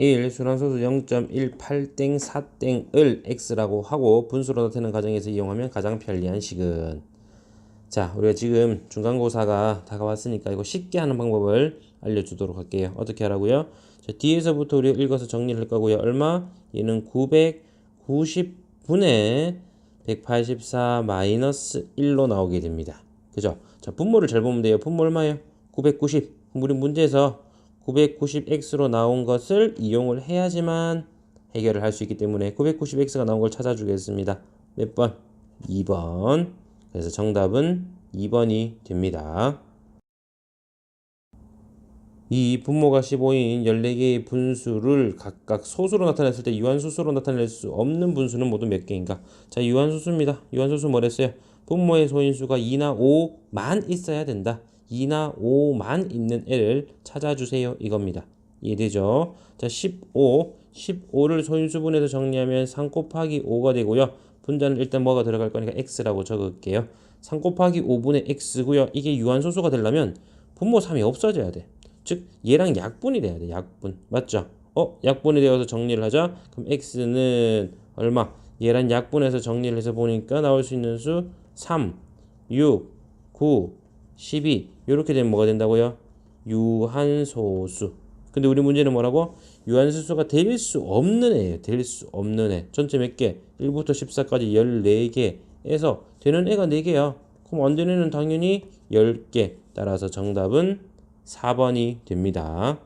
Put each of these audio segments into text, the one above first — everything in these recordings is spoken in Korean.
1 순환소수 0.18땡 4땡을 x라고 하고 분수로 나타내는 과정에서 이용하면 가장 편리한 식은. 자 우리가 지금 중간고사가 다가왔으니까 이거 쉽게 하는 방법을 알려주도록 할게요. 어떻게 하라고요? 자, 뒤에서부터 우리가 읽어서 정리를 할 거고요. 얼마? 얘는 990분의 184 마이너스 1로 나오게 됩니다. 그죠? 자 분모를 잘 보면 돼요. 분모 얼마예요? 990 우리 문제에서 990x로 나온 것을 이용을 해야지만 해결을 할 수 있기 때문에 990x가 나온 걸 찾아주겠습니다. 몇 번? 2번. 그래서 정답은 2번이 됩니다. 이 분모가 15인 14개의 분수를 각각 소수로 나타냈을 때 유한소수로 나타낼 수 없는 분수는 모두 몇 개인가? 자, 유한소수입니다. 유한소수 뭐랬어요? 분모의 소인수가 2나 5만 있어야 된다. 2나 5만 있는 애를 찾아주세요. 이겁니다. 이해되죠? 자, 15. 15를 소인수분해서 정리하면 3 곱하기 5가 되고요. 분자는 일단 뭐가 들어갈 거니까 x라고 적을게요. 3 곱하기 5분의 x고요. 이게 유한소수가 되려면 분모 3이 없어져야 돼. 즉 얘랑 약분이 돼야 돼. 약분. 맞죠? 어? 약분이 되어서 정리를 하자. 그럼 x는 얼마? 얘랑 약분해서 정리를 해서 보니까 나올 수 있는 수 3, 6, 9, 12 이렇게 되면 뭐가 된다고요? 유한소수 근데 우리 문제는 뭐라고? 유한소수가 될 수 없는 애예요 될 수 없는 애 전체 몇 개? 1부터 14까지 14개에서 되는 애가 4개야 그럼 안 되는 애는 당연히 10개 따라서 정답은 4번이 됩니다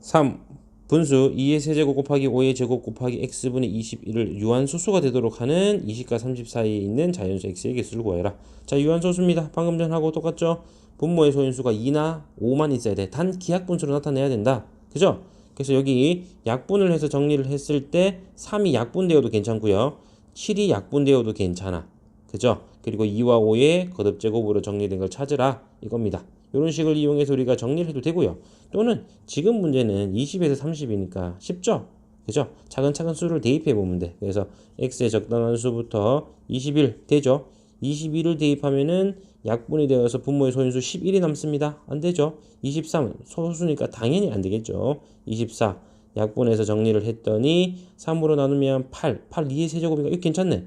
3. 분수 2의 세제곱 곱하기 5의 제곱 곱하기 x분의 21을 유한소수가 되도록 하는 20과 30 사이에 있는 자연수 x의 개수를 구해라. 자, 유한소수입니다. 방금 전하고 똑같죠? 분모의 소인수가 2나 5만 있어야 돼. 단 기하분수로 나타내야 된다. 그죠? 그래서 여기 약분을 해서 정리를 했을 때 3이 약분되어도 괜찮고요. 7이 약분되어도 괜찮아. 그죠? 그리고 2와 5의 거듭제곱으로 정리된 걸 찾으라. 이겁니다. 이런 식을 이용해서 우리가 정리를 해도 되고요. 또는 지금 문제는 20에서 30이니까 쉽죠? 그죠? 차근차근 수를 대입해 보면 돼. 그래서 x의 적당한 수부터 21 되죠? 21을 대입하면은 약분이 되어서 분모의 소인수 11이 남습니다. 안 되죠? 23 소수니까 당연히 안 되겠죠. 24 약분해서 정리를 했더니 3으로 나누면 8, 8 2의 세제곱이니까 괜찮네.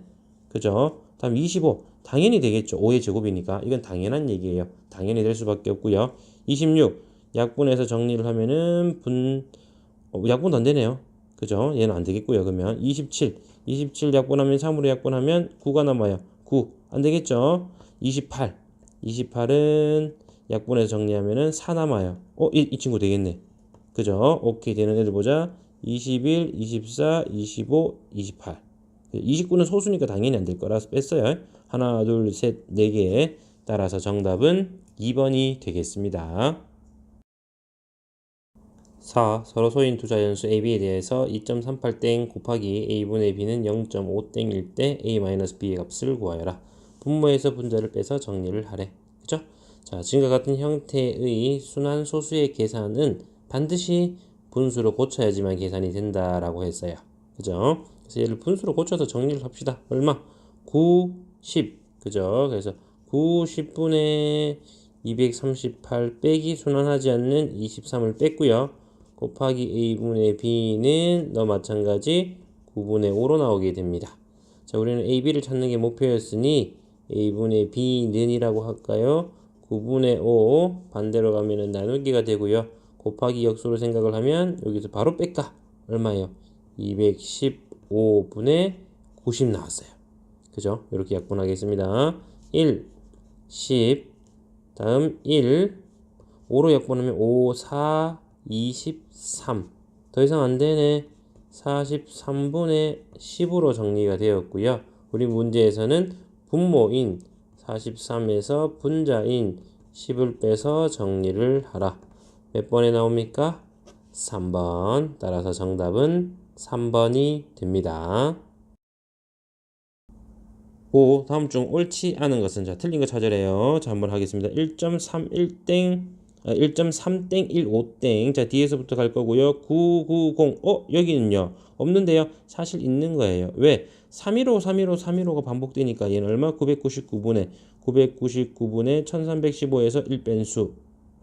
그죠? 다음 25 당연히 되겠죠. 5의 제곱이니까 이건 당연한 얘기예요. 당연히 될 수밖에 없고요. 26 약분해서 정리를 하면은 분 어, 약분도 안 되네요. 그죠? 얘는 안 되겠고요. 그러면 27 27 약분하면 3으로 약분하면 9가 남아요. 9 안 되겠죠? 28 28은 약분해서 정리하면은 4 남아요. 어, 이, 이 친구 되겠네. 그죠? 오케이 되는 애들 보자. 21, 24, 25, 28 29는 소수니까 당연히 안 될 거라서 뺐어요. 하나, 둘, 셋, 네 개. 따라서 정답은 2번이 되겠습니다. 4. 서로 소인 두 자연수 AB에 대해서 2.38땡 곱하기 A분의 B는 0.5땡일 때 A-B의 값을 구하여라. 분모에서 분자를 빼서 정리를 하래. 그죠? 자, 지금과 같은 형태의 순환 소수의 계산은 반드시 분수로 고쳐야지만 계산이 된다라고 했어요. 그죠? 그래서 얘를 분수로 고쳐서 정리를 합시다. 얼마? 9, 10. 그죠? 그래서 9, 10분의 238 빼기 순환하지 않는 23을 뺐고요. 곱하기 a분의 b는 너 마찬가지 9분의 5로 나오게 됩니다. 자, 우리는 a, b를 찾는 게 목표였으니 a분의 b는 이라고 할까요? 9분의 5 반대로 가면은 나누기가 되고요. 곱하기 역수로 생각을 하면 여기서 바로 뺄까? 얼마예요? 215분의 90 나왔어요. 그죠? 이렇게 약분하겠습니다. 1, 10, 다음 1, 5로 약분하면 5, 4, 23. 더 이상 안 되네. 43분의 10으로 정리가 되었고요. 우리 문제에서는 분모인 43에서 분자인 10을 빼서 정리를 하라. 몇 번에 나옵니까? 3번. 따라서 정답은 3번이 됩니다. 5. 다음 중 옳지 않은 것은 자 틀린 거 찾으래요. 자 한번 하겠습니다. 1.31땡 1.3땡 15땡 자 뒤에서부터 갈 거고요. 990 어? 여기는요. 없는데요. 사실 있는 거예요. 왜? 315 315 315가 반복되니까 얘는 얼마? 999분의 999분의 1315에서 1뺀수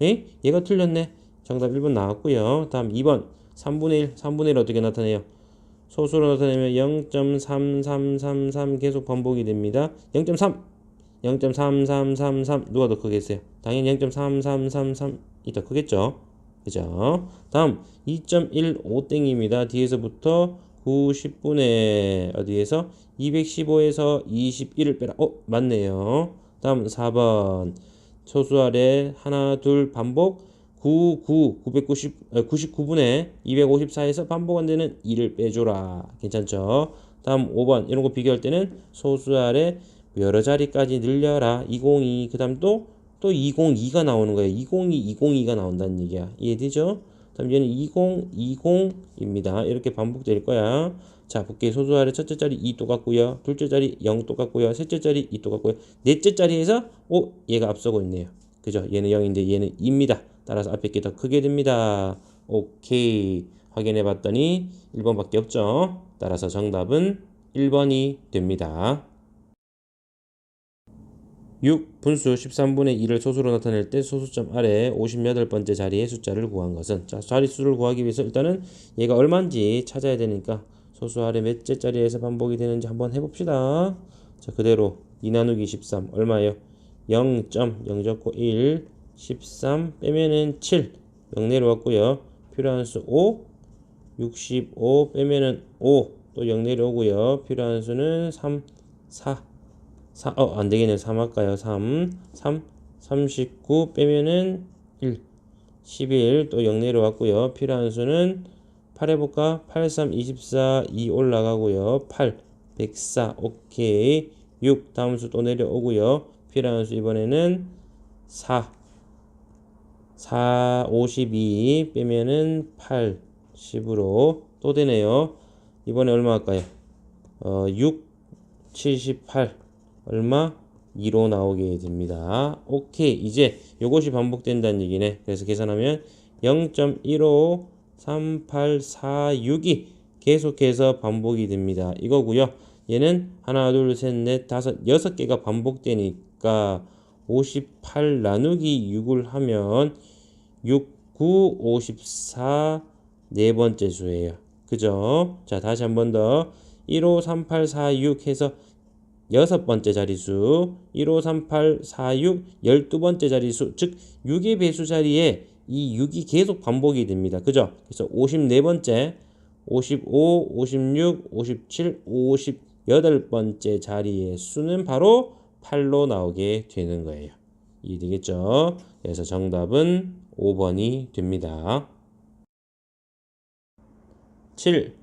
에? 얘가 틀렸네. 정답 1번 나왔고요. 다음 2번 3분의 1, 3분의 1 어떻게 나타내요? 소수로 나타내면 0.3333 계속 반복이 됩니다. 0.3, 0.3333 누가 더 크겠어요? 당연히 0.3333이 더 크겠죠. 그죠? 다음 2.15땡입니다. 뒤에서부터 90분의 어디에서 215에서 21을 빼라. 어, 맞네요. 다음 4번 소수 아래 하나 둘 반복 99 990 99분의 254에서 반복 안 되는 2를 빼줘라. 괜찮죠? 다음 5번 이런 거 비교할 때는 소수 아래 여러 자리까지 늘려라. 202 그 다음 또 또 202가 나오는 거예요. 202 202가 나온다는 얘기야. 이해되죠? 다음 얘는 2020입니다. 이렇게 반복될 거야. 자, 볼게요. 소수 아래 첫째 자리 2 똑같고요. 둘째 자리 0 똑같고요. 셋째 자리 2 똑같고요. 넷째 자리에서 오, 얘가 앞서고 있네요. 그죠? 얘는 0인데 얘는 2입니다. 따라서 앞에 게 더 크게 됩니다. 오케이. 확인해 봤더니 1번밖에 없죠. 따라서 정답은 1번이 됩니다. 6. 분수 13분의 2를 소수로 나타낼 때 소수점 아래 58번째 자리의 숫자를 구한 것은 자 자릿수를 구하기 위해서 일단은 얘가 얼마인지 찾아야 되니까 소수 아래 몇째 자리에서 반복이 되는지 한번 해봅시다. 자 그대로 2 나누기 13 얼마예요? 0.0 적고 1 13 빼면은 7 0 내려왔고요. 필요한 수 5 65 빼면은 5또0 내려오고요. 필요한 수는 3 4 4, 어, 안 되겠네. 3 할까요? 3, 3, 39 빼면은 1, 11, 또0 내려왔고요. 필요한 수는 8 해볼까? 8, 3, 24, 2 올라가고요. 8, 104, 오케이. 6, 다음 수 또 내려오고요. 필요한 수 이번에는 4, 4, 52 빼면은 8, 10으로 또 되네요. 이번에 얼마 할까요? 어, 6, 78, 얼마? 2로 나오게 됩니다. 오케이. 이제 이것이 반복된다는 얘기네. 그래서 계산하면 0.153846이 계속해서 반복이 됩니다. 이거고요. 얘는 하나, 둘, 셋, 넷, 다섯, 여섯 개가 반복되니까 58 나누기 6을 하면 6, 9, 54 네 번째 수예요. 그죠? 자, 다시 한 번 더. 153846 해서 여섯 번째 자리수 153846 열두 번째 자리수 즉 6의 배수 자리에 이 6이 계속 반복이 됩니다. 그죠? 그래서 54번째 55, 56, 57, 58번째 자리의 수는 바로 8로 나오게 되는 거예요. 이해되겠죠? 그래서 정답은 5번이 됩니다. 7.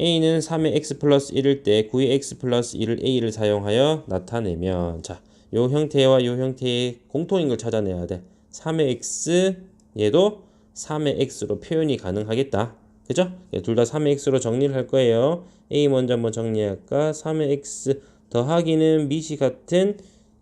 a는 3의 x 플러스 1일 때 9의 x 플러스 1을 a를 사용하여 나타내면 자, 요 형태와 요 형태의 공통인 걸 찾아내야 돼. 3의 x 얘도 3의 x로 표현이 가능하겠다. 그죠? 둘 다 3의 x로 정리를 할 거예요. a 먼저 한번 정리할까? 3의 x 더하기는 미시 같은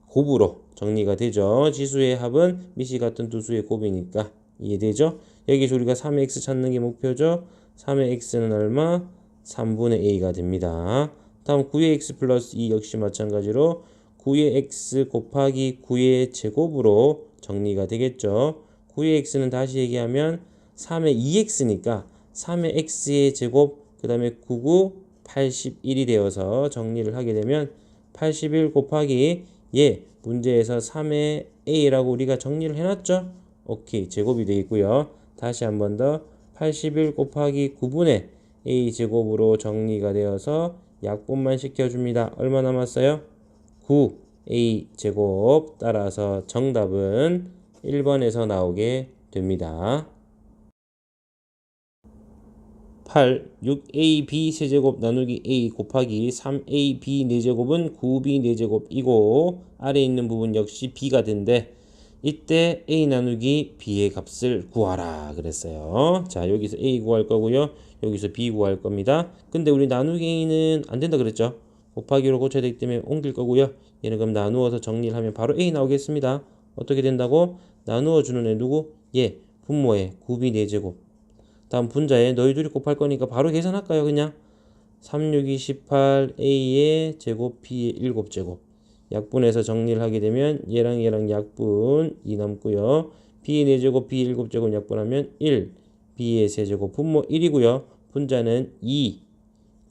곱으로 정리가 되죠. 지수의 합은 미시 같은 두 수의 곱이니까 이해되죠? 여기서 우리가 3의 x 찾는 게 목표죠. 3의 x는 얼마? 3분의 a가 됩니다. 다음 9의 x 플러스 2 역시 마찬가지로 9의 x 곱하기 9의 제곱으로 정리가 되겠죠. 9의 x는 다시 얘기하면 3의 2x니까 3의 x의 제곱 그 다음에 99 81이 되어서 정리를 하게 되면 81 곱하기 예 문제에서 3의 a라고 우리가 정리를 해놨죠. 오케이 제곱이 되겠고요. 다시 한 번 더 81 곱하기 9분의 a 제곱으로 정리가 되어서 약분만 시켜줍니다. 얼마 남았어요? 9 a 제곱 따라서 정답은 1번에서 나오게 됩니다. 8 6ab 세제곱 나누기 a 곱하기 3ab 4제곱은 9b 4제곱이고 아래 있는 부분 역시 b가 된대 이때 a 나누기 b의 값을 구하라 그랬어요. 자 여기서 a 구할 거고요. 여기서 b 구할 겁니다. 근데 우리 나누기는 안 된다 그랬죠. 곱하기로 고쳐야 되기 때문에 옮길 거고요. 얘는 그럼 나누어서 정리를 하면 바로 a 나오겠습니다. 어떻게 된다고? 나누어 주는 애 누구? 예, 분모에 9b 4제곱. 다음 분자에 너희 둘이 곱할 거니까 바로 계산할까요? 그냥 3, 6, 2, 18 a의 제곱 b의 7제곱. 약분해서 정리를 하게 되면 얘랑 얘랑 약분 2 남고요. b의 4제곱 b 7제곱 약분하면 1 b의 세제곱 분모 1이고요. 분자는 2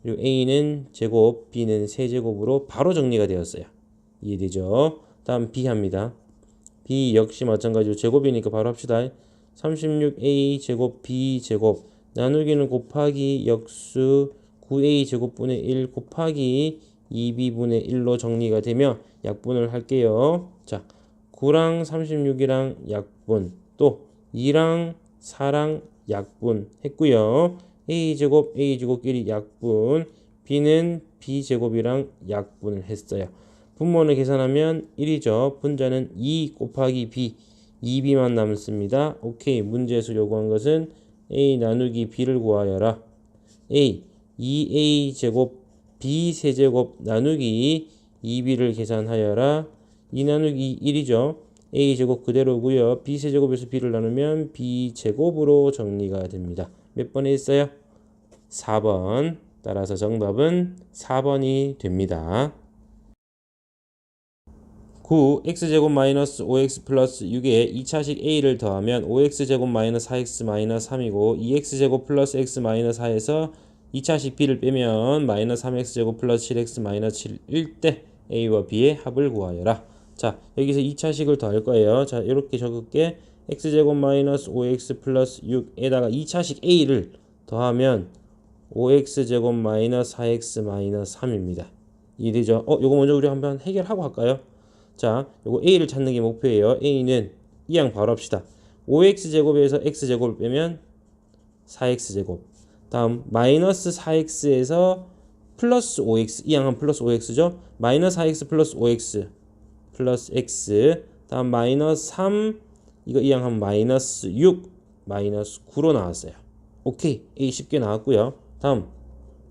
그리고 a는 제곱 b는 세제곱으로 바로 정리가 되었어요. 이해되죠? 다음 b 합니다. b 역시 마찬가지로 제곱이니까 바로 합시다. 36a 제곱 b 제곱 나누기는 곱하기 역수 9a 제곱분의 1 곱하기 2b분의 1로 정리가 되며 약분을 할게요. 자, 9랑 36이랑 약분 또 2랑 4랑 약분 했고요. a제곱 a제곱끼리 약분 b는 b제곱이랑 약분을 했어요. 분모는 계산하면 1이죠. 분자는 2 곱하기 b 2b만 남습니다. 오케이. 문제에서 요구한 것은 a 나누기 b를 구하여라. a 2a 제곱 b 세제곱 나누기 2b를 계산하여라. 2 나누기 1이죠. a 제곱 그대로고요. b 세제곱에서 b를 나누면 b 제곱으로 정리가 됩니다. 몇 번에 있어요? 4번. 따라서 정답은 4번이 됩니다. 9 x제곱 마이너스 5x 플러스 6에 2차식 a를 더하면 5x제곱 마이너스 4x 마이너스 3이고 2x제곱 플러스 x 마이너스 4에서 2차식 b를 빼면 마이너스 3x제곱 플러스 7x 마이너스 7일 때 a와 b의 합을 구하여라. 자 여기서 2차식을 더할 거예요. 자 이렇게 적을게 x제곱 마이너스 5x 플러스 6에다가 2차식 a를 더하면 5x제곱 마이너스 4x 마이너스 3입니다. 이해되죠? 어, 요거 먼저 우리 한번 해결하고 할까요? 자, 요거 a를 찾는 게 목표예요. a는 이항 바로 합시다. 5x제곱에서 x제곱을 빼면 4x제곱. 다음 마이너스 4x에서 플러스 5x 이항은 플러스 5x죠. 마이너스 4x 플러스 5x 플러스 x 다음 마이너스 3 이거 이항하면 마이너스 6 마이너스 9로 나왔어요. 오케이 a 쉽게 나왔고요. 다음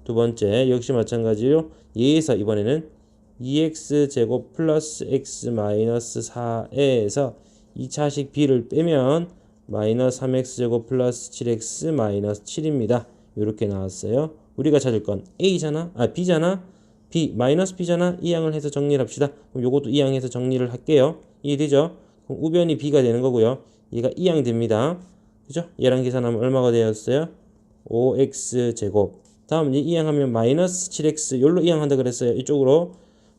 두 번째 역시 마찬가지로 얘에서 이번에는 2x 제곱 플러스 x 마이너스 4에서 2차식 b를 빼면 마이너스 3x 제곱 플러스 7x 마이너스 7입니다. 이렇게 나왔어요. 우리가 찾을 건 a잖아, 아 b잖아, b 마이너스 b잖아. 이 양을 해서 정리를 합시다. 그럼 요것도 이 양해서 정리를 할게요. 이해되죠? 그럼 우변이 b가 되는 거고요. 얘가 이 양 됩니다. 그죠? 얘랑 계산하면 얼마가 되었어요? 5x 제곱. 다음 이제 이항하면 마이너스 7x 여기로 이항한다 그랬어요. 이쪽으로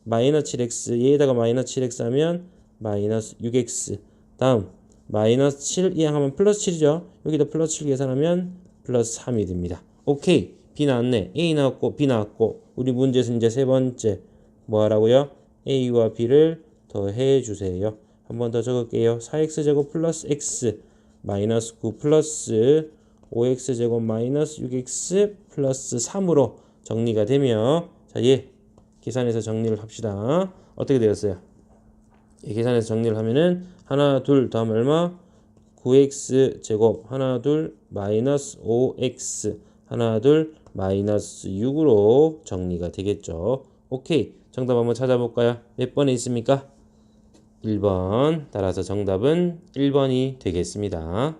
마이너스 7x 얘에다가 마이너스 7x 하면 마이너스 6x. 다음 마이너스 7 이항 하면 플러스 7이죠. 여기다 플러스 7 계산하면 플러스 3이 됩니다. 오케이. b 나왔네. a 나왔고 b 나왔고 우리 문제에서 이제 세 번째 뭐 하라고요? a와 b를 더해 주세요. 한 번 더 적을게요. 4x 제곱 플러스 x 마이너스 9 플러스 5x 제곱 마이너스 6x 플러스 3으로 정리가 되며 자, 얘 계산해서 정리를 합시다. 어떻게 되었어요? 얘 계산해서 정리를 하면은 하나 둘 다음 얼마? 9x 제곱 하나 둘 마이너스 5x 하나 둘 마이너스 6으로 정리가 되겠죠. 오케이. 정답 한번 찾아볼까요? 몇 번에 있습니까? 1번. 따라서 정답은 1번이 되겠습니다.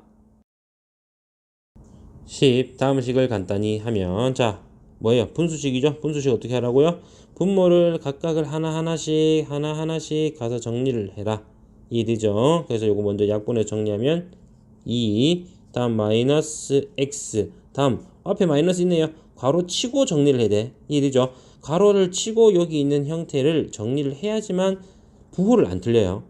10. 다음 식을 간단히 하면 자 뭐예요? 분수식이죠? 분수식 어떻게 하라고요? 분모를 각각을 하나하나씩 하나하나씩 가서 정리를 해라. 이해되죠? 그래서 요거 먼저 약분해 정리하면 2 다음 마이너스 x 다음 앞에 마이너스 있네요. 괄호 치고 정리를 해야 돼. 이해되죠? 괄호를 치고 여기 있는 형태를 정리를 해야지만 부호를 안 틀려요.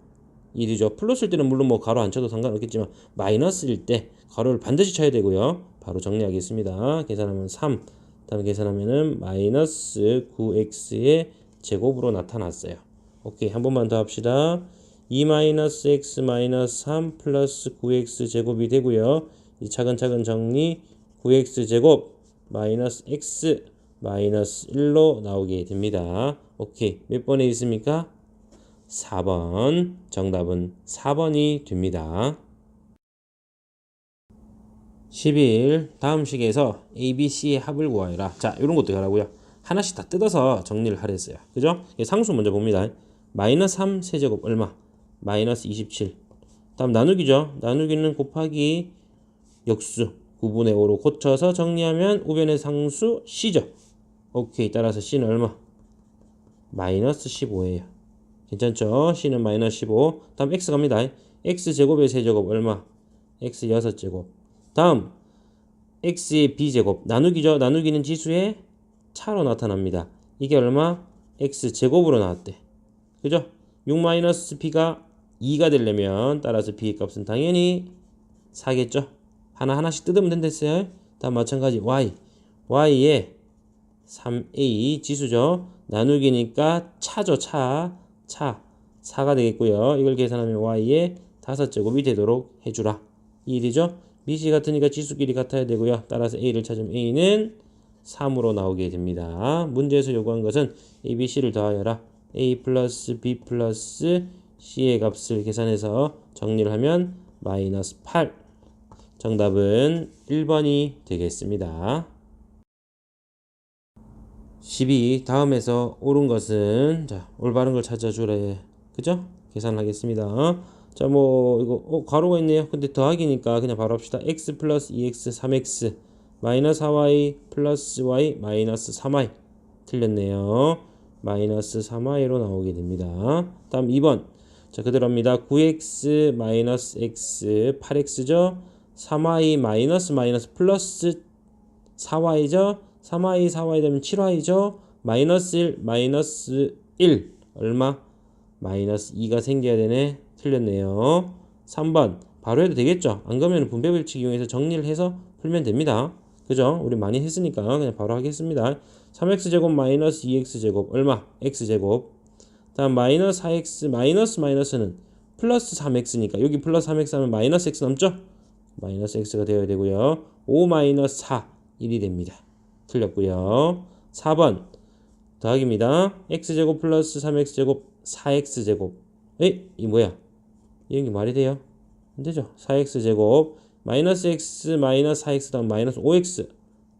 이해되죠? 플러스일 때는 물론 뭐 괄호 안 쳐도 상관없겠지만 마이너스일 때 괄호를 반드시 쳐야 되고요. 바로 정리하겠습니다. 계산하면 3 다음에 계산하면은 마이너스 9x의 제곱으로 나타났어요. 오케이 한 번만 더 합시다. 2 마이너스 x 마이너스 3 플러스 9x 제곱이 되고요. 이 차근차근 정리 9x 제곱 마이너스 x 마이너스 1로 나오게 됩니다. 오케이 몇 번에 있습니까? 4번 정답은 4번이 됩니다. 11 다음 식에서 A, B, C의 합을 구하여라. 자, 이런 것도 하라고요. 하나씩 다 뜯어서 정리를 하랬어요. 그죠? 상수 먼저 봅니다. 마이너스 3 세제곱 얼마? 마이너스 27. 다음 나누기죠. 나누기는 곱하기 역수 9분의 5로 고쳐서 정리하면 우변의 상수 C죠. 오케이. 따라서 C는 얼마? 마이너스 15예요. 괜찮죠? C는 마이너스 15. 다음 X 갑니다. x제곱의 세제곱 얼마? x 6제곱. 다음 x의 b제곱 나누기죠. 나누기는 지수의 차로 나타납니다. 이게 얼마? x제곱으로 나왔대. 그죠? 6-b가 2가 되려면 따라서 b 값은 당연히 4겠죠. 하나하나씩 뜯으면 된댔어요. 다음 마찬가지 y. y에 3a 지수죠. 나누기니까 차죠. 차. 차. 4가 되겠고요. 이걸 계산하면 y의 5제곱이 되도록 해주라. 이 일이죠. Bc 같으니까 지수끼리 같아야 되고요. 따라서 a를 찾으면 a는 3으로 나오게 됩니다. 문제에서 요구한 것은 a, b, c를 더하여라. a 플러스 b 플러스 c의 값을 계산해서 정리를 하면 마이너스 8. 정답은 1번이 되겠습니다. 12. 다음에서 옳은 것은 자 올바른 걸 찾아주래. 그죠? 계산하겠습니다. 자, 뭐 이거 어, 가로가 있네요. 근데 더하기니까 그냥 바로 합시다. x 플러스 2x 3x 마이너스 4y 플러스 y 마이너스 3y 틀렸네요. 마이너스 3y로 나오게 됩니다. 다음 2번. 자, 그대로 합니다. 9x 마이너스 x 8x죠. 3y 마이너스 마이너스 플러스 4y죠. 3y 4y 되면 7y죠. 마이너스 1 마이너스 1 얼마? 마이너스 2가 생겨야 되네. 틀렸네요. 3번 바로 해도 되겠죠? 안 그러면 분배 법칙 이용해서 정리를 해서 풀면 됩니다. 그죠? 우리 많이 했으니까 그냥 바로 하겠습니다. 3x제곱 마이너스 2x제곱 얼마? x제곱 다음 마이너스 4x 마이너스 마이너스는 플러스 3x니까 여기 플러스 3x 하면 마이너스 x 남죠? 마이너스 x가 되어야 되고요. 5 마이너스 4 1이 됩니다. 틀렸고요. 4번 더하기입니다. x제곱 플러스 3x제곱 4x제곱 에이 이 뭐야 이런 게 말이 돼요? 안 되죠? 4x제곱 마이너스 x 마이너스 4x 다음 마이너스 5x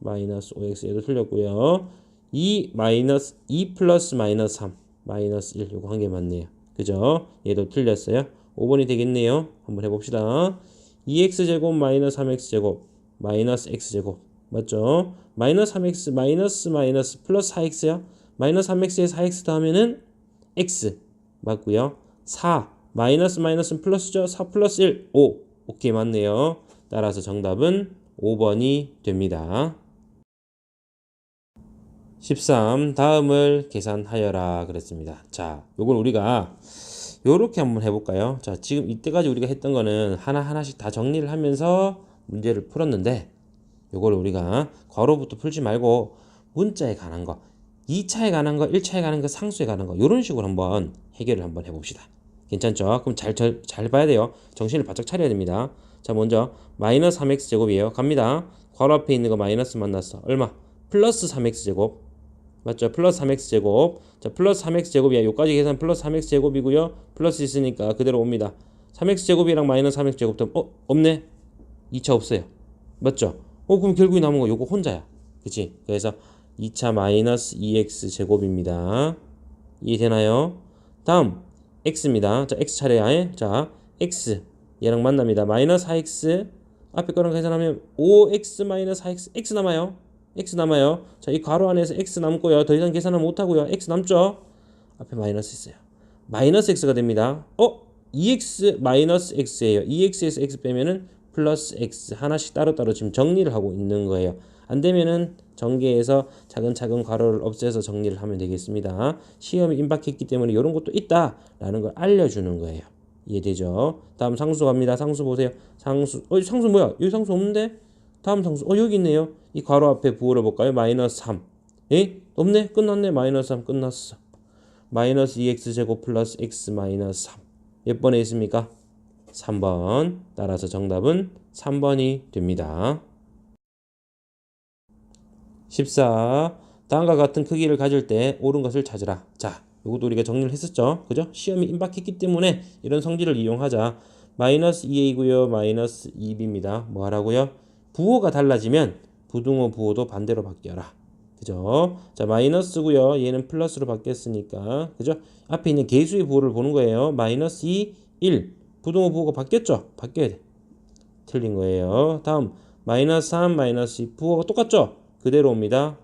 마이너스 5x 얘도 틀렸고요. 2 마이너스 2 플러스 마이너스 3 마이너스 1 요거 한 개 맞네요. 그죠? 얘도 틀렸어요. 5번이 되겠네요. 한번 해봅시다. 2x제곱 마이너스 3x제곱 마이너스 x제곱 맞죠? 마이너스 3x 마이너스 마이너스 플러스 4x야? 마이너스 3x에 4x 더하면은 x 맞고요. 4 마이너스 마이너스는 플러스죠? 4 플러스 1 5 오케이 맞네요. 따라서 정답은 5번이 됩니다. 13 다음을 계산하여라 그랬습니다. 자 요걸 우리가 요렇게 한번 해볼까요? 자 지금 이때까지 우리가 했던 거는 하나하나씩 다 정리를 하면서 문제를 풀었는데 요걸 우리가 괄호부터 풀지 말고 문자에 관한 거 2차에 관한 거 1차에 관한 거 상수에 관한 거 요런 식으로 한번 해결을 한번 해봅시다 괜찮죠 그럼 잘, 잘, 잘 봐야 돼요 정신을 바짝 차려야 됩니다 자 먼저 마이너스 3x 제곱이에요 갑니다 괄호 앞에 있는 거 마이너스 만났어 얼마 플러스 3x 제곱 맞죠? 플러스 3x 제곱. 자, 플러스 3x 제곱이야. 요까지 계산 플러스 3x 제곱이고요. 플러스 있으니까 그대로 옵니다. 3x 제곱이랑 마이너스 3x 제곱 되면 어? 없네. 2차 없어요. 맞죠? 어, 그럼 결국에 남은 거 요거 혼자야. 그치? 그래서 2차 마이너스 2x 제곱입니다. 이해되나요? 다음 x입니다. 자, x 차례야. 자, x 얘랑 만납니다. 마이너스 4x 앞에 거랑 계산하면 5x 마이너스 4x x 남아요. x 남아요. 자, 이 괄호 안에서 x 남고요. 더 이상 계산을 못 하고요. x 남죠? 앞에 마이너스 있어요. 마이너스 x가 됩니다. 어? 2x 마이너스 x예요. 2x에서 x 빼면은 플러스 x 하나씩 따로따로 지금 정리를 하고 있는 거예요. 안 되면은 전개해서 차근차근 괄호를 없애서 정리를 하면 되겠습니다. 시험이 임박했기 때문에 이런 것도 있다라는 걸 알려주는 거예요. 이해되죠? 다음 상수 갑니다. 상수 보세요. 상수, 어, 상수 뭐야? 여기 상수 없는데? 다음 상수, 어, 여기 있네요. 이 괄호 앞에 부호를 볼까요? 마이너스 3. 에? 없네? 끝났네. 마이너스 3 끝났어. 마이너스 2x제곱 플러스 x 마이너스 3. 몇 번에 있습니까? 3번. 따라서 정답은 3번이 됩니다. 14. 다음과 같은 크기를 가질 때 옳은 것을 찾으라. 자, 이것도 우리가 정리를 했었죠. 그죠? 시험이 임박했기 때문에 이런 성질을 이용하자. 마이너스 2a고요. 마이너스 2b입니다. 뭐 하라고요? 부호가 달라지면 부등호 부호도 반대로 바뀌어라. 그죠? 자, 마이너스고요. 얘는 플러스로 바뀌었으니까. 그죠? 앞에 있는 개수의 부호를 보는 거예요. 마이너스 2, 1. 부등호 부호가 바뀌었죠? 바뀌어야 돼. 틀린 거예요. 다음 마이너스 3, 마이너스 2 부호가 똑같죠? 그대로 옵니다.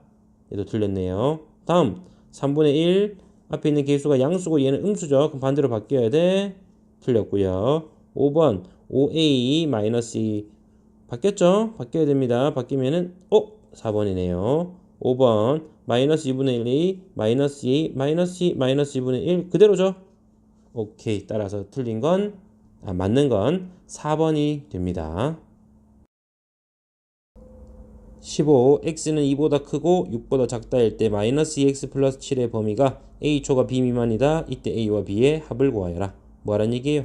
얘도 틀렸네요. 다음 3분의 1 앞에 있는 개수가 양수고 얘는 음수죠. 그럼 반대로 바뀌어야 돼. 틀렸고요. 5번 5a 마이너스 2 바뀌었죠? 바뀌어야 됩니다. 바뀌면은 어? 4번이네요. 5번 마이너스 2분의 1a 마이너스 2 마이너스 2 마이너스 2분의 1 그대로죠? 오케이 따라서 틀린 건 아, 맞는 건 4번이 됩니다. 15 x는 2보다 크고 6보다 작다일 때 마이너스 2x 플러스 7의 범위가 a초가 b 미만이다. 이때 a와 b의 합을 구하여라. 뭐하란 얘기예요?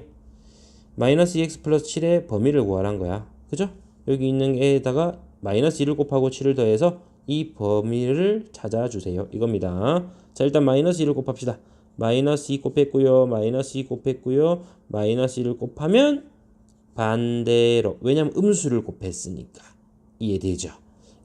마이너스 2x 플러스 7의 범위를 구하란 거야. 그죠? 여기 있는 애에다가 마이너스 1을 곱하고 7을 더해서 이 범위를 찾아주세요. 이겁니다. 자 일단 마이너스 1을 곱합시다. 마이너스 2 곱했고요. 마이너스 2 곱했고요. 마이너스 1을 곱하면 반대로 왜냐면 음수를 곱했으니까 이해되죠?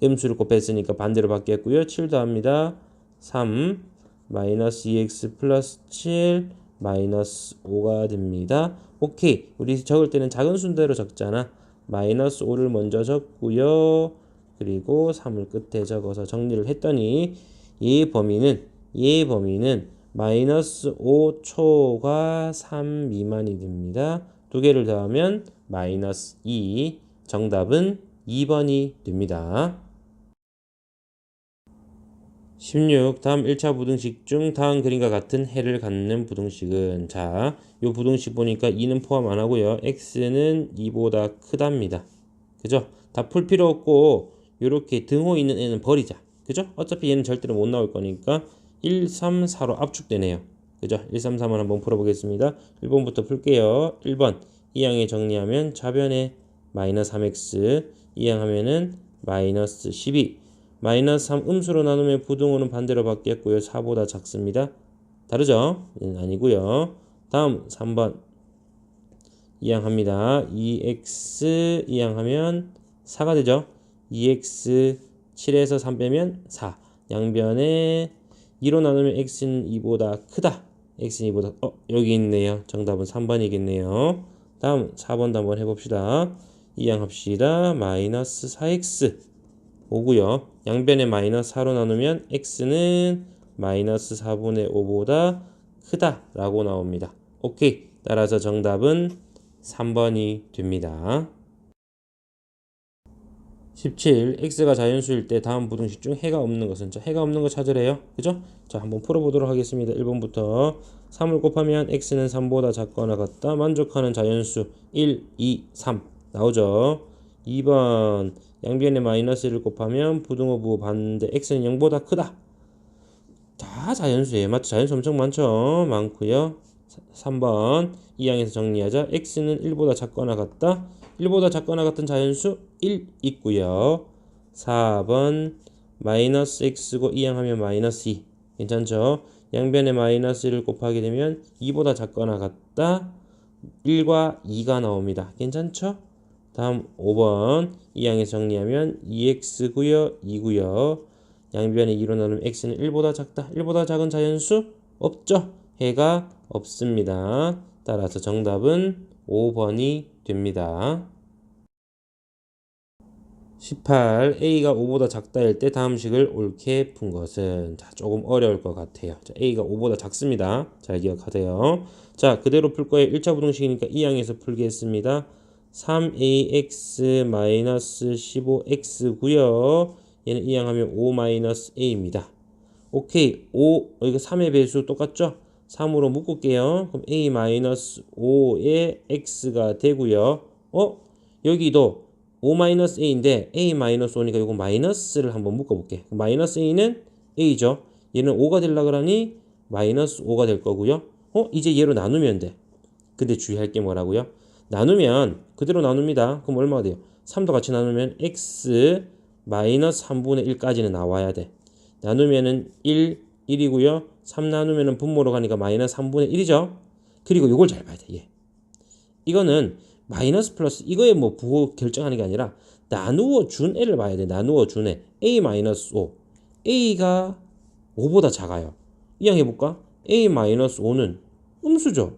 음수를 곱했으니까 반대로 바뀌었고요. 7 더합니다. 3 마이너스 2x 플러스 7 마이너스 5가 됩니다. 오케이. 우리 적을 때는 작은 순대로 적잖아. 마이너스 5를 먼저 적고요. 그리고 3을 끝에 적어서 정리를 했더니 이 범위는 이 범위는 마이너스 5초과 3 미만이 됩니다. 두 개를 더하면 마이너스 2 정답은 2번이 됩니다. 16. 다음 1차 부등식 중 다음 그림과 같은 해를 갖는 부등식은 자, 요 부등식 보니까 2는 포함 안 하고요. x는 2보다 크답니다. 그죠? 다 풀 필요 없고 요렇게 등호 있는 애는 버리자. 그죠? 어차피 얘는 절대로 못 나올 거니까 1, 3, 4로 압축되네요. 그죠? 1, 3, 4만 한번 풀어보겠습니다. 1번부터 풀게요. 1번 이항에 정리하면 좌변에 마이너스 3x 이항하면은 마이너스 12 마이너스 3 음수로 나누면 부등호는 반대로 바뀌었고요. 4보다 작습니다. 다르죠? 는 아니고요. 다음 3번 이항합니다. 2x 이항하면 4가 되죠. 2x 7에서 3 빼면 4 양변에 2로 나누면 x는 2보다 크다. x는 2보다 어 여기 있네요. 정답은 3번이겠네요. 다음 4번도 한번 해봅시다. 이항합시다. 마이너스 4x 오고요. 양변에 마이너스 4로 나누면 x는 마이너스 4분의 5보다 크다라고 나옵니다. 오케이. 따라서 정답은 3번이 됩니다. 17. x가 자연수일 때 다음 부등식 중 해가 없는 것은 자, 해가 없는 거 찾으래요. 그죠? 자, 한번 풀어보도록 하겠습니다. 1번부터 3을 곱하면 x는 3보다 작거나 같다. 만족하는 자연수 1, 2, 3 나오죠. 2번 양변에 마이너스 1을 곱하면 부등호 부호 반대 x는 0보다 크다. 다 자연수예요. 맞죠? 자연수 엄청 많죠? 많고요. 3번 이항에서 정리하자. x는 1보다 작거나 같다. 1보다 작거나 같은 자연수 1 있고요. 4번 마이너스 x고 이항하면 마이너스 2 괜찮죠? 양변에 마이너스 1을 곱하게 되면 2보다 작거나 같다 1과 2가 나옵니다. 괜찮죠? 다음 5번 이항에서 정리하면 2x고요 2고요 양변에 2로 나누면 x는 1보다 작다 1보다 작은 자연수 없죠? 해가 없습니다. 따라서 정답은 5번이 됩니다. 18. A가 5보다 작다일 때 다음 식을 옳게 푼 것은 자, 조금 어려울 것 같아요. 자, A가 5보다 작습니다. 잘 기억하세요. 자, 그대로 풀 거예요. 1차 부등식이니까 이 항에서 풀겠습니다. 3AX-15X고요. 얘는 이 항하면 5-A입니다. 오케이. 5 이거 3의 배수 똑같죠? 3으로 묶을게요. 그럼 a-5의 x가 되고요. 어? 여기도 5-a인데 a-5니까 이거 마이너스를 한번 묶어볼게. 마이너스 a는 a죠. 얘는 5가 되려고 하니 마이너스 5가 될 거고요. 어? 이제 얘로 나누면 돼. 근데 주의할 게 뭐라고요? 나누면 그대로 나눕니다. 그럼 얼마가 돼요? 3도 같이 나누면 x 마이너스 3분의 1까지는 나와야 돼. 나누면은 1, 1이고요. 3 나누면은 분모로 가니까 마이너스 3분의 1이죠. 그리고 이걸 잘 봐야 돼. 예. 이거는 마이너스 플러스 이거에 뭐 부호 결정하는 게 아니라 나누어 준 애를 봐야 돼. 나누어 준 애. a 마이너스 5. a가 5보다 작아요. 이항해 볼까? a 마이너스 5는 음수죠.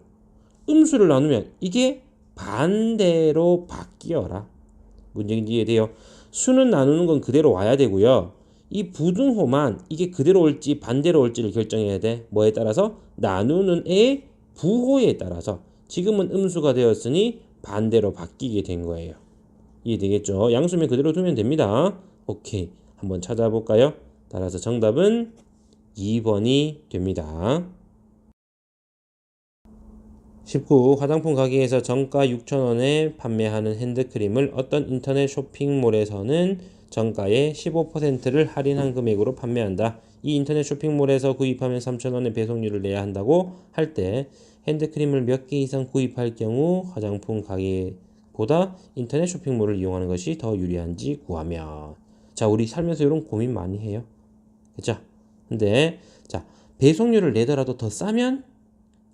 음수를 나누면 이게 반대로 바뀌어라. 문제인지 이해돼요? 수는 나누는 건 그대로 와야 되고요. 이 부등호만 이게 그대로 올지 반대로 올지를 결정해야 돼. 뭐에 따라서? 나누는 의 부호에 따라서. 지금은 음수가 되었으니 반대로 바뀌게 된 거예요. 이해되겠죠? 양수면 그대로 두면 됩니다. 오케이. 한번 찾아볼까요? 따라서 정답은 2번이 됩니다. 19. 화장품 가게에서 정가 6,000원에 판매하는 핸드크림을 어떤 인터넷 쇼핑몰에서는 정가의 15%를 할인한 금액으로 판매한다. 이 인터넷 쇼핑몰에서 구입하면 3,000원의 배송료를 내야 한다고 할 때 핸드크림을 몇 개 이상 구입할 경우 화장품 가게보다 인터넷 쇼핑몰을 이용하는 것이 더 유리한지 구하면 자 우리 살면서 이런 고민 많이 해요 그죠 근데 자 배송료를 내더라도 더 싸면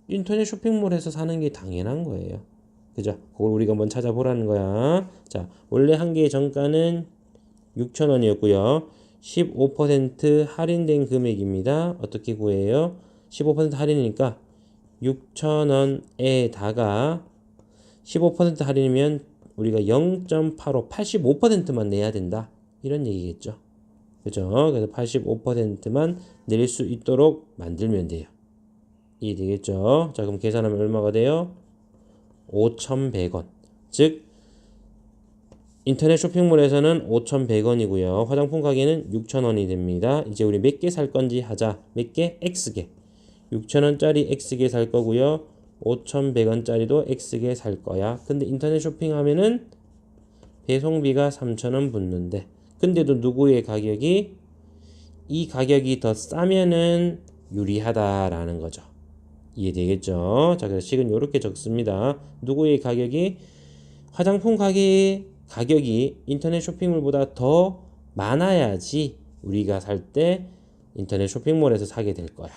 인터넷 쇼핑몰에서 사는 게 당연한 거예요 그죠 그걸 우리가 한번 찾아보라는 거야 자 원래 한 개의 정가는 6,000원이었고요 15% 할인된 금액입니다 어떻게 구해요 15% 할인이니까 6,000원에다가 15% 할인이면 우리가 0.85 85%만 내야 된다. 이런 얘기겠죠. 그죠? 그래서 85%만 낼 수 있도록 만들면 돼요. 이해되겠죠? 자, 그럼 계산하면 얼마가 돼요? 5,100원. 즉 인터넷 쇼핑몰에서는 5,100원이고요. 화장품 가게는 6,000원이 됩니다. 이제 우리 몇 개 살 건지 하자. 몇 개? X개. 6,000원짜리 X개 살 거고요. 5,100원짜리도 X개 살 거야. 근데 인터넷 쇼핑하면은 배송비가 3,000원 붙는데 근데도 누구의 가격이 이 가격이 더 싸면은 유리하다라는 거죠. 이해되겠죠? 자, 그래서 식은 이렇게 적습니다. 누구의 가격이 화장품 가게의 가격이 인터넷 쇼핑몰보다 더 많아야지 우리가 살 때 인터넷 쇼핑몰에서 사게 될 거야.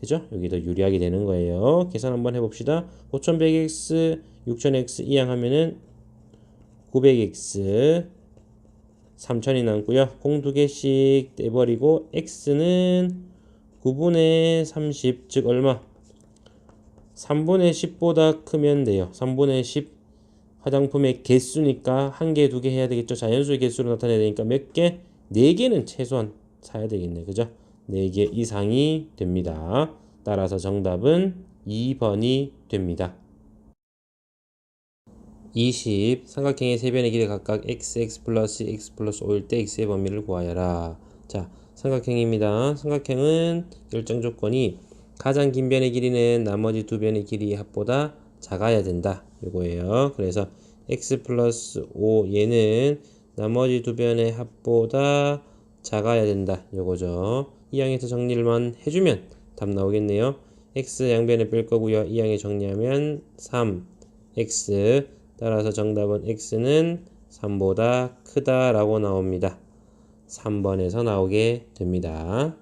그죠? 여기 더 유리하게 되는 거예요. 계산 한번 해봅시다. 5100x, 6000x 이항하면은 900x 3000이 남고요. 공 두 개씩 떼버리고 x는 9분의 30, 즉 얼마? 3분의 10보다 크면 돼요. 3분의 10 화장품의 개수니까 한 개, 두 개 해야 되겠죠. 자연수의 개수로 나타내야 되니까 몇 개? 네 개는 최소한 사야 되겠네. 그죠? 4개 이상이 됩니다. 따라서 정답은 2번이 됩니다. 20. 삼각형의 세 변의 길이 각각 x, x 플러스 x 플러스 5일 때 x의 범위를 구하여라. 자, 삼각형입니다. 삼각형은 결정 조건이 가장 긴 변의 길이는 나머지 두 변의 길이 합보다 작아야 된다. 이거예요. 그래서 x 플러스 5 얘는 나머지 두 변의 합보다 작아야 된다. 요거죠. 이 항에서 정리를만 해주면 답 나오겠네요. x 양변에 뺄 거고요. 이 항에 정리하면 3x 따라서 정답은 x는 3보다 크다라고 나옵니다. 3번에서 나오게 됩니다.